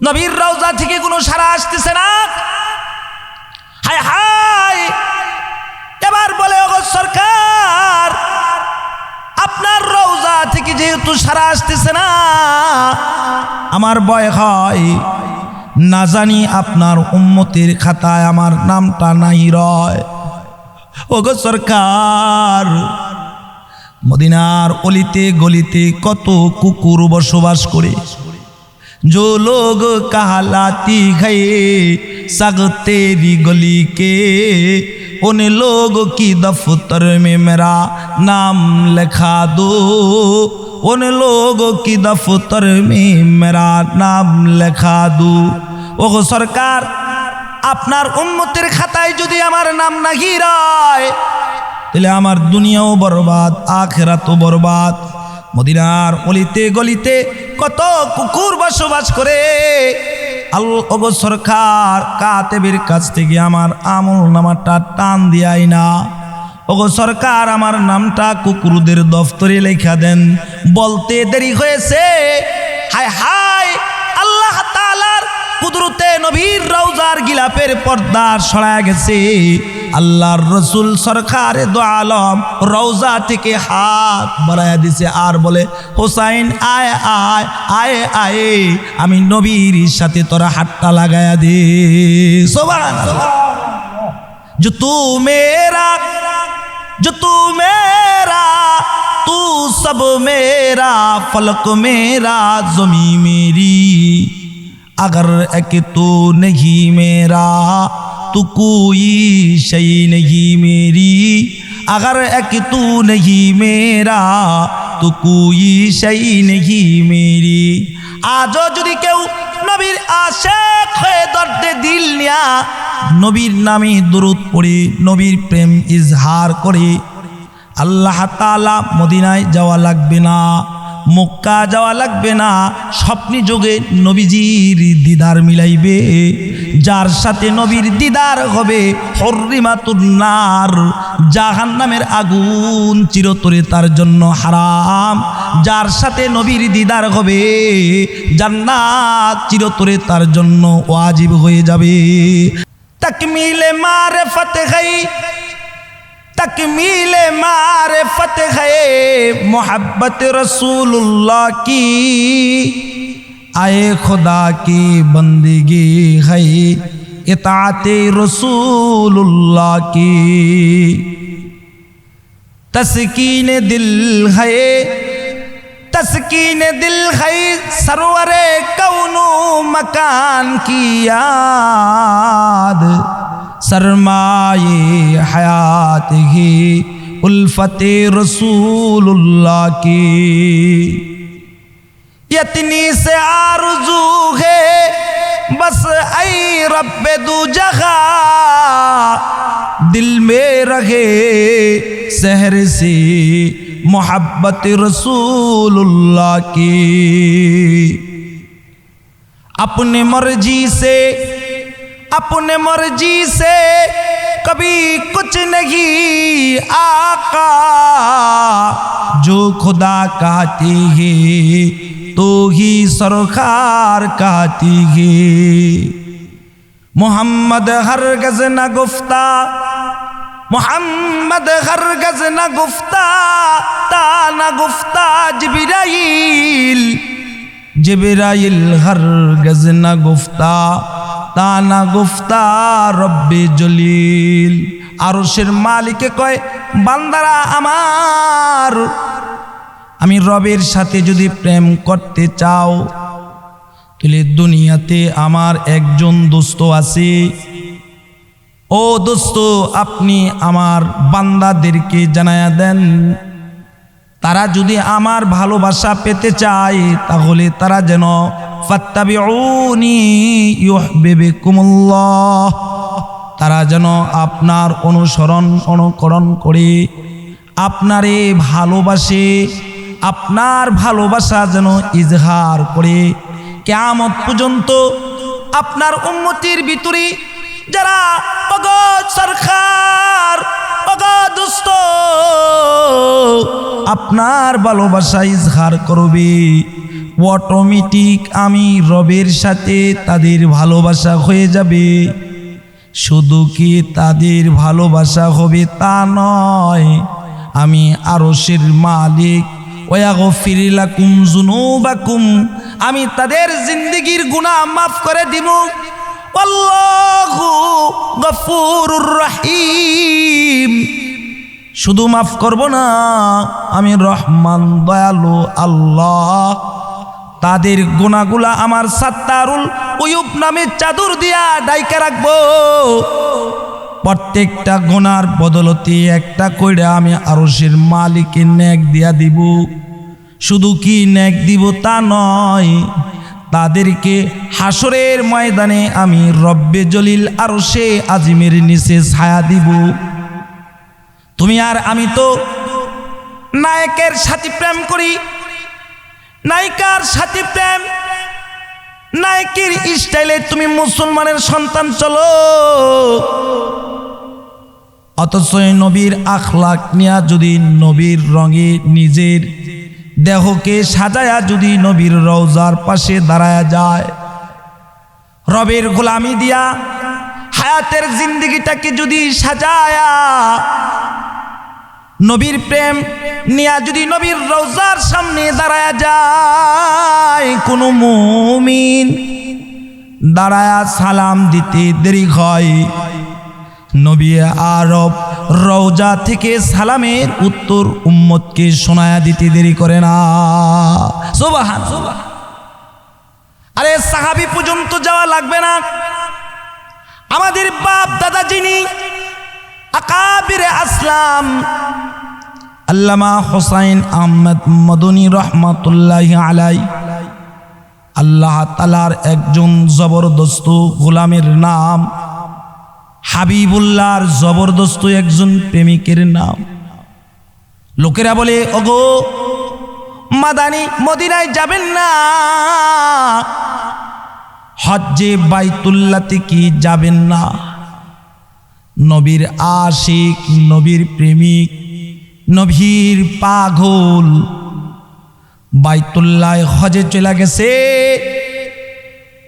নবীর রওজা থেকে কোনো সারা আসতেছে না? হায় হায়! এবার বলে, ওগো সরকার, আপনার রওজা থেকে যেহেতু সারা আসতেছে না, আমার ভয় হয়। না জানি আপনার উম্মতের খাতায় আমার নামটা নাই রয়। ওগো সরকার, মদিনার অলিতে গলিতে কত কুকুর বসবাস করে। जो लोग कहलाती गए सग तेरी गली के उन लोगों की दफ्तर में मेरा नाम लिखा दो उन लोगों की दफ्तर में मेरा नाम লিখা দো ওগো সরকার আপনার উম্মতের খাতায় যদি আমার নাম না গিরায় তাহলে আমার দুনিয়াও বরবাদ আখেরাতও বরবাদ মদিনার অলিতে গলিতে কত কুকুর বসবাস করে। আল্লাহ সরকার কাতেবের কাছ থেকে আমার আমল নামাটা টান দিয়াই না। ওগো সরকার আমার নামটা কুকুরদের দফতরে লেখা দেন। বলতে দেরি হয়েছে। হায় হায় কুদরুতে নবীর রওজার গিলাপের পর্দা সরা গেছে। আল্লাহর রসুল সরকার আলম রওজা থেকে হাত বাড়াইয়া দিছে আর বলে, হোসাইন, আয় আয় আয় আয়, আমি নবীর সাথে তোরা হাতটা লাগায়া দে। সোবান যে মেরা জুতু মেরা তু সব মেরা ফলক মেরা জমি মেরি। अगर एक तू नहीं मेरा तो कोई शई नहीं मेरी अगर एक तू नहीं मेरा তো কুই সেই নেহি মেরি আজও যদি কেউ নবীর আশেক হয়ে দর্দে দিল নিয়া নবীর নামে দরুদ পড়ে নবীর প্রেম ইজহার করে আল্লাহ তালা মদিনায় যাওয়া লাগবে না মক্কা যাওয়া লাগবে না। স্বপ্নে যোগে নবীজির দিদার মিলাইবে। যার সাথে নবীর দিদার হবে হরিমাতুন্নার জাহান নামের আগুন চিরতরে তার জন্য হারাম। যার সাথে নবীর দিদার হবে, জান্নাত চিরতরে তার জন্য ওয়াজিব হয়ে যাবে। তকমিলে মারে ফতেহাই تکمیل معرفت ہے محبت رسول اللہ کی۔ آئے خدا کی بندگی ہے اطاعت رسول اللہ کی۔ تسکین دل ہے، تسکین دل ہے سرور کون مکان کی یاد۔ سرمائی حیات ہی الفت رسول اللہ کی۔ یتنی سے آرزو ہے، بس اے رب دو جگہ۔ دل میں رہے سحر سی محبت رسول اللہ کی۔ اپنے مرضی سے اپنے مرضی سے کبھی کچھ نہیں آقا۔ جو خدا کہتی ہے، تو ہی سرخار کہتی ہے۔ محمد ہرگز نہ گفتہ محمد ہرگز نہ گفتہ تا نہ گفتا جبرائیل۔ جبرائیل ہرگز نہ گفتہ না গুফতা রব্বে জলিল। আরশের মালিকে কয়, বান্দারা আমার, আমি রবের সাথে যদি প্রেম করতে চাও, তাহলে দুনিয়াতে আমার একজন দোস্ত আছে। ও দোস্ত, আপনি আমার বান্দাদেরকে জানায়া দেন। তারা যদি আমার ভালোবাসা পেতে চায়, তাহলে তারা যেন তারা যেন আপনার অনুসরণ, অনুকরণ করে, আপনারে ভালোবাসে, আপনার ভালোবাসা যেন ইজহার করে। কেমন পর্যন্ত আপনার উন্মতির ভিতরে যারা অগত সরকার অগদুস্ত আপনার ভালোবাসা ইজহার করবে। অটোমেটিক আমি রবের সাথে তাদের ভালোবাসা হয়ে যাবে। শুধু কি তাদের ভালোবাসা হবে তা নয়, আমি আরশের মালিক। ওয়াগফিরিলাকুম জুনুবাকুম আমি তাদের জিন্দেগির গুনাহ মাফ করে দিব। শুধু মাফ করব না, আমি রহমান, দয়ালু আল্লাহ। তাদের গোনাগুলা আমার সাত্তারুল উয়ুব নামে চাদর দিয়া ডাইকা রাখব। প্রত্যেকটা গোনার বদলতে একটা কইরা আমি আরশের মালিকে ন্যাক দিয়া দিব। শুধু কি ন্যাক দিব তা নয়, তাদেরকে হাসরের ময়দানে আমি রব্বে জলিল আরশে আজিমের নিচে ছায়া দিব। তুমি আর আমি তো নায়কের সাথে প্রেম করি নায়িকার সাথে প্রেম। নায়কের স্টাইলে তুমি মুসলমানের সন্তান চলো। অথচ নবীর আখলাক নিয়া যদি নবীর রঙে নিজের দেহকে সাজায়া যদি নবীর রওজার পাশে দাঁড়ায়া যায়, রবের গোলামি দিয়া হায়াতের জিন্দগিটাকে যদি সাজায়া নবীর প্রেম নিয়া যদি নবীর রোজার সামনে দাঁড়ায়া যায়, কোনো মুমিন দাঁড়ায়া সালাম দিতে দেরি হয়। নবী আরব রওজা থেকে সালামের উত্তর উম্মতকে শোনায়া দিতে দেরি করে না। সোবাহান। আরে সাহাবি পর্যন্ত যাওয়া লাগবে না। আমাদের বাপ দাদা যিনি আকাবিরে আসলাম। আল্লামা হোসাইন আহমদ মদনী রহমাতুল্লাহ আলাই আল্লাহ তালার একজন জবরদস্ত গোলামের নাম। হাবিবুল্লাহর জবরদস্ত একজন প্রেমিকের নাম। লোকেরা বলে, ওগো, মাদানি মদিনায় যাবেন না। হজ্জে বাইতুল্লাতে কি যাবেন না। নবীর আশিক, নবীর প্রেমিক, নবীর পাগল। বাইতুল্লাহ হজে চলে গেছে।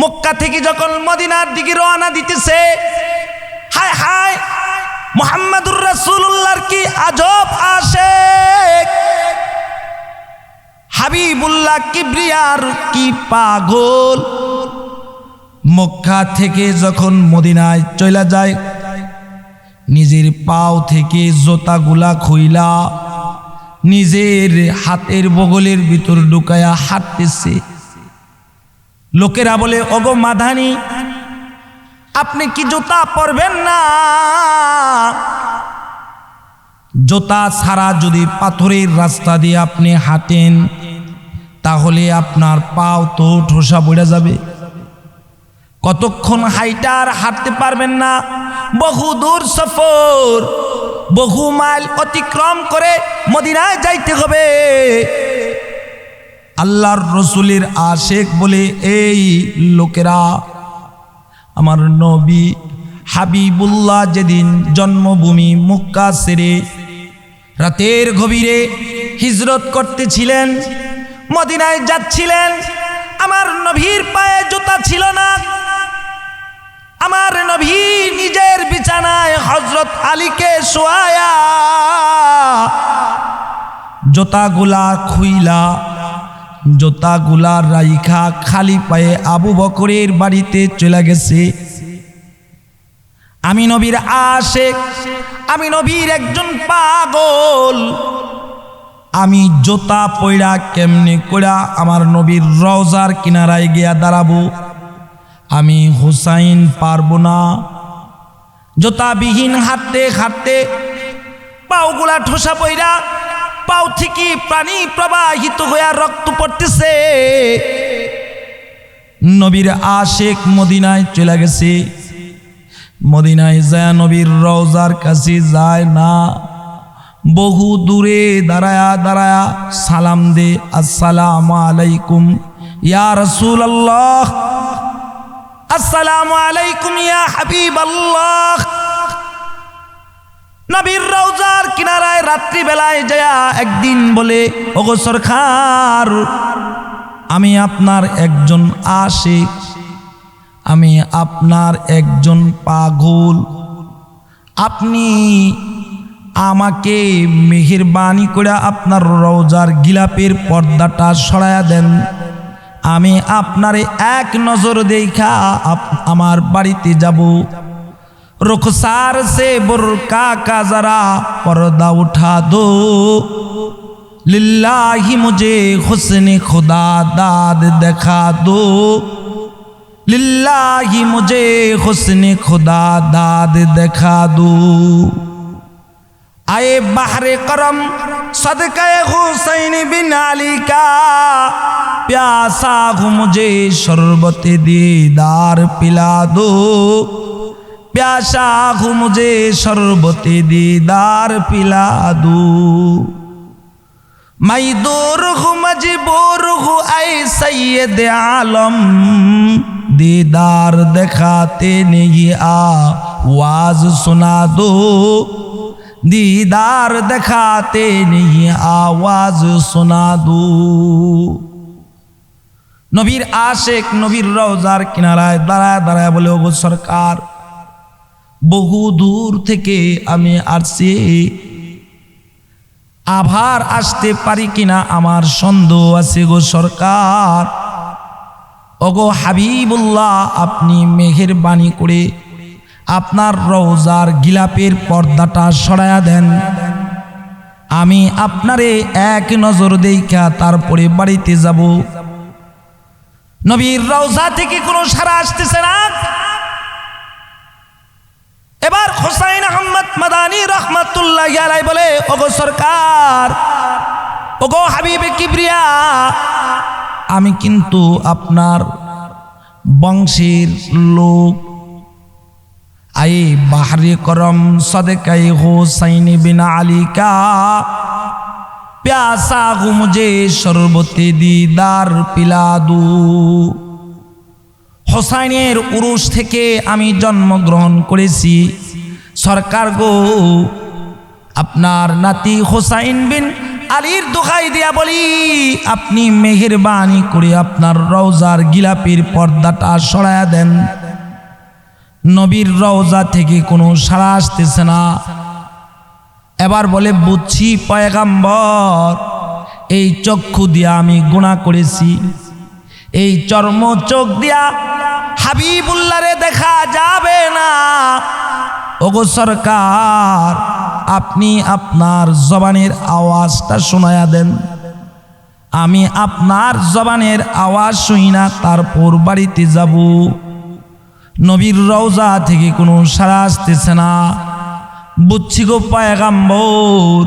মক্কা থেকে যখন মদিনার দিকে রওনা দিতেছে, হায় হায়, মোহাম্মদুর রাসূলুল্লাহর কি আজব আসে হাবিবুল্লাহ কিবরিয়ার কি পাগল। মক্কা থেকে যখন মদিনায় চলে যায় নিজের পাও থেকে জোতাগুলা খুইলা নিজের হাতের বগলের ভিতর ঢুকায়া হাঁটতেছে। লোকেরা বলে অগো মাধানি আপনি কি জুতা পরবেন না? জুতা ছাড়া যদি পাথরের রাস্তা দিয়ে আপনি হাঁটেন, তাহলে আপনার পাও তো ঠোসা পড়ে যাবে। কতক্ষণ হাইটার হাঁটতে পারবেন না? বহু দূর সফর, বহু মাইল অতিক্রম করে মদিনায় যাইতে হবে। আল্লাহর রসুলের আশেক বলে, এই লোকেরা, আমার নবী হাবিবুল্লাহ যেদিন জন্মভূমি মুক্কা সেরে রাতের গভীরে হিজরত করতেছিলেন, মদিনায় যাচ্ছিলেন, আমার নবীর পায়ে জুতা ছিল না। আমার নবী নিজের বিছানায় হজরত আলীকে শোয়ায়া জোতাগুলা খুইলা, জোতাগুলা রাইখা খালি পায়ে আবু বকরের বাড়িতে চলে গেছে। আমি নবীর আশেক, আমি নবীর একজন পাগল। আমি জোতা পয়রা কেমনে কইরা আমার নবীর রওজার কিনারায় গিয়া দাঁড়াবো? আমি হুসাইন পারব না। জোতাবিহীন হাঁটতে হাঁটতে পাওগুলা ঠোসা পইরা পাও থেকে প্রাণী প্রবাহিত হইয়া রক্ত পড়তেছে। নবীর আশেক মদিনায় চলে গেছে। মদিনায় যায় নবীর রওজার কাছে যায় না। বহু দূরে দাঁড়ায়া দাঁড়ায়া সালাম দে, আসসালাম আলাইকুম, ইয়া রসুল আল্লাহ আসসালামু আলাইকুম ইয়া হাবিব আল্লাহ নবীর রওজার কিনারায় রাত্রি বেলায় যায় একদিন বলে, ওগো সরকার, আমি আপনার একজন আশিক, আমি আপনার একজন পাগল। আপনি আমাকে মেহেরবানি করে আপনার রওজার গিলাপের পর্দাটা সরায়া দেন। আমি আপনার এক নজর দেখা আমার বাড়িতে যাব। রুখসার সে বোরকা কাজারা পর্দা উঠা দো। লিল্লাহি মুজে হুসনে খুদা দাদ দেখা দো। লিল্লাহি মুজে হুসনে খুদা দাদ দেখা দো। আয়ে বাহরে করম সদকায় হুসাইন বিন আলী प्यासा हूँ मुझे शरबत दीदार पिला दो प्यासा हूँ मुझे शरबत दीदार पिला दो मैं दूर हूँ मजबूर हूँ ऐ सैयद आलम दीदार दिखाते नहीं आवाज सुना दो दीदार दिखाते नहीं आवाज सुना दो নবীর আশেক, নবীর রওজার কিনারায় দাঁড়ায় দাঁড়ায় বলে, ওগো সরকার, বহু দূর থেকে আমি আসছি। আভার আসতে পারি কিনা আমার সন্দেহ আছে গো সরকার। ওগো হাবিবুল্লাহ, আপনি মেঘের বাণী করে আপনার রওজার গিলাপের পর্দাটা সরায়া দেন। আমি আপনারে এক নজর দেখা তারপরে বাড়িতে যাব। নবীর রওজা থেকে কোনো সারা আসতেছে না। এবার হোসাইন আহমদ মাদানি রহমতুল্লাহ আলাই বলে, ওগো সরকার, ওগো হাবিবে কিবরিয়া, আমি কিন্তু আপনার বংশের লোক। আই বাহরে করম সদকাই হোসাইন বিনা আলী কা प्यासा हूँ मुझे शरबत दीदार पिला দু হোসাইনের উরুষ থেকে আমি জন্মগ্রহণ করেছি সরকার গো আপনার নাতি হোসাইন বিন আলীর দোহাই দিয়া বলি আপনি মেহেরবানি করে আপনার রওজার গিলাপির পর্দাটা সরায়া দেন নবীর রওজা থেকে কোনো সাড়া আসতেছে না এবার বলে, বুঝছি পয়গাম্বর, এই চক্ষু দিয়া আমি গুণা করেছি। এই চর্ম চোখ দিয়া হাবিবুল্লারে দেখা যাবে না। ওগো সরকার, আপনি আপনার জবানের আওয়াজটা শোনায়া দেন। আমি আপনার জবানের আওয়াজ শুই না, তারপর বাড়িতে যাব। নবীর রওজা থেকে কোনো সারা আসতেছে না। বুঝছি গো পায়গাম্বর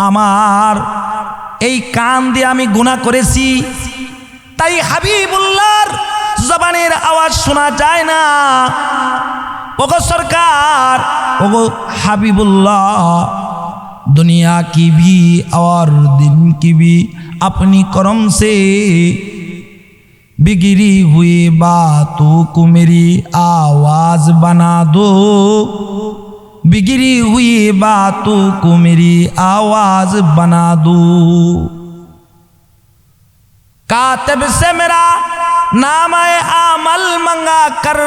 আমার এই কান দিয়ে আমি গুণা করেছি তাই হাবিবুল্লাহর জবানের আওয়াজ শোনা যায় না ওগো সরকার ওগো হাবিবুল্লাহ दुनिया की भी और दिन की भी अपनी करम से बिगड़ी हुई बातों को मेरी आवाज बना दो بگری ہوئی باتوں کو میری آواز بنا دو۔ کاتب سے میرا نام عمل منگا کر،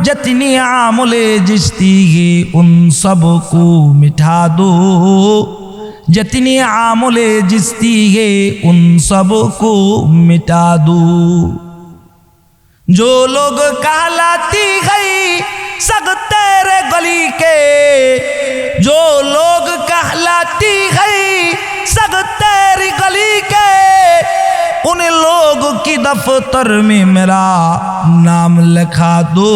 جتنی عامل جستی گی ان سب کو مٹھا دو۔ جتنی عامل جستی گے ان سب کو مٹا دو۔ جو لوگ کہلاتی گئی गई सग तेरे गली के जो लोग कहलाती गई सग तेरी गली के उन लोग की दफ्तर में मेरा नाम लिखा दो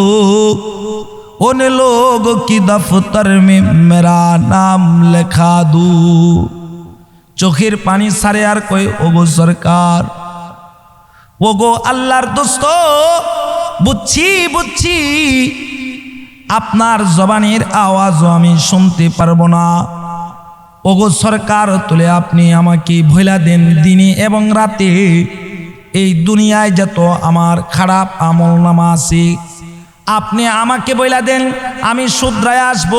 उन लोग की दफ्तर में मेरा नाम लिखा दो চোখের পানি সারে আর কই ওগো সরকার ওগো আল্লাহর দোস্ত বুঝছি বুঝছি আপনার জবানের আওয়াজও আমি শুনতে পারব না। ওগো সরকার, তুলে আপনি আমাকে ভইলা দেন দিনে এবং রাতে। এই দুনিয়ায় যত আমার খারাপ আমল নামা আছে, আপনি আমাকে বইলা দেন, আমি শুদ্রায় আসব।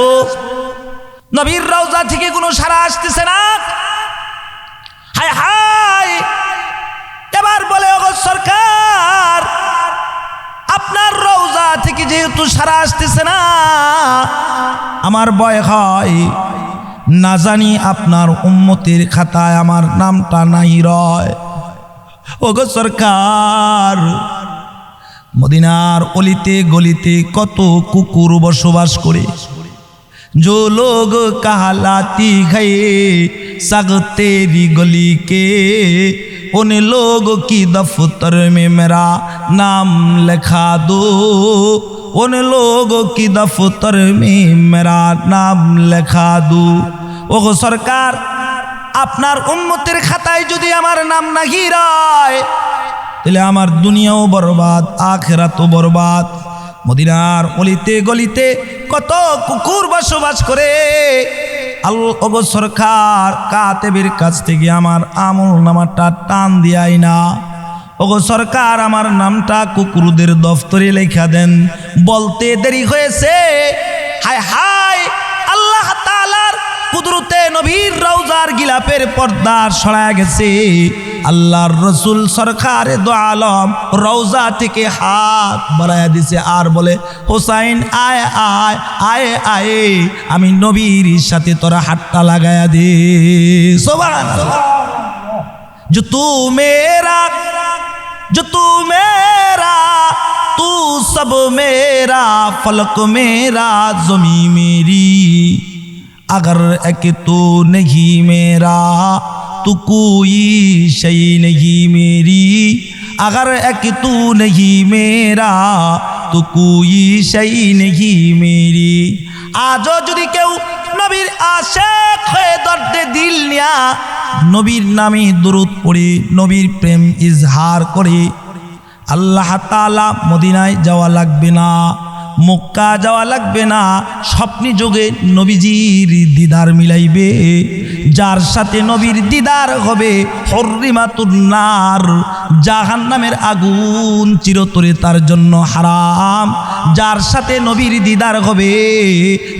নবীর রওজা থেকে কোনো সারা আসতেছে না। হায় হায়! এবার বলে, ওগো সরকার রওজা থেকে যেহেতু সারা আসতেছে না, আমার ভয় হয়। না জানি আপনার উন্মতির খাতায় আমার নামটা নাই রয়। ওগো সরকার, মদিনার অলিতে গলিতে কত কুকুর বসবাস করে। जो लोग कहलाती गए सगतेरी गली के उन लोगों की दफ्तर में मेरा नाम लिखा दो उन लोगों की दफ्तर में मेरा नाम लिखा दो ওগো সরকার আপনার উন্মতের খাতায় যদি আমার নাম নাহি রয় তাহলে আমার দুনিয়াও বরবাদ আখেরাতও বরবাদ মদিনার অলিতে গলিতে কত কুকুর বসবাস করে। আল্লাহ সরকার, কাতেবের কাছ থেকে আমার আমল নামাটা টান দিয়াই না। ওগো সরকার, আমার নামটা কুকুরদের দফতরে লেখা দেন। বলতে দেরি হয়েছে। হায় হায় কুদরতে নবীর রওজার গিলাপের পর্দা সরা গেছে। আল্লাহর রসুল সরকার দো আলম রওজা থেকে হাত বাড়াইয়া দিছে আর বলে, হোসাইন, আয় আয় আয় আয়, আমি নবীর সাথে তোরা হাতটা লাগায়া দে। সোবান যে মেরা জুতু মেরা, তু সব মেরা, ফলক মেরা, জমি মেরি। अगर एक तू नहीं मेरा तो कोई शई नहीं मेरी अगर एक तू नहीं मेरा তো কুই সেই নেহি মেরি আজও যদি কেউ নবীর আশেক হয়ে দর্দে দিল নিয়া নবীর নামে দরুদ পড়ে নবীর প্রেম ইজহার করে আল্লাহ তাআলা মদিনায় যাওয়া লাগবে না মক্কা যাওয়া লাগবে না। স্বপ্নি যোগে নবীজির দিদার মিলাইবে। যার সাথে নবীর দিদার হবে হরিমাতুন্নার জাহান নামের আগুন চিরতরে তার জন্য হারাম। যার সাথে নবীর দিদার হবে,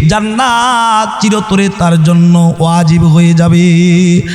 জান্নাত চিরতরে তার জন্য ওয়াজিব হয়ে যাবে।